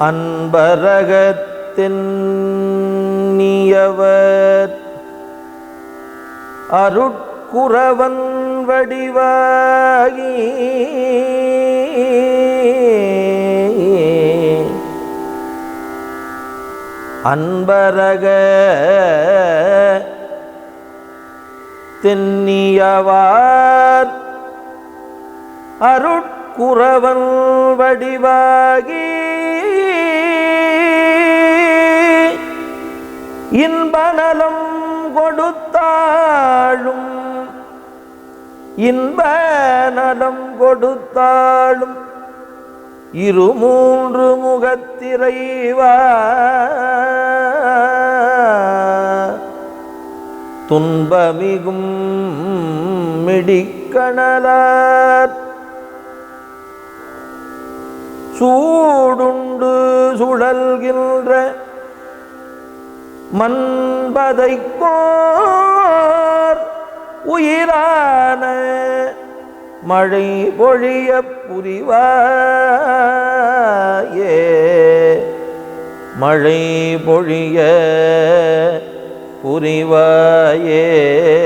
அன்பரகத்தின் அன்பரகத்தின்னியவர் அருட்குறவன் வடிவாகி. அன்பரக தென்னியவார் அருட்குறவன் வடிவாகி. இன்பநலம் கொடுத்தாளும். இன்ப நலம் கொடுத்தாளும் இருமூன்று முகத்திரைவா துன்பமிகும் மிடிக்கணலார். சூடுண்டு சுழல்கின்ற மண்பதைக்கோர் உயிரான மழை பொழிய புரிவாயே. மழை பொழிய புரிவாயே.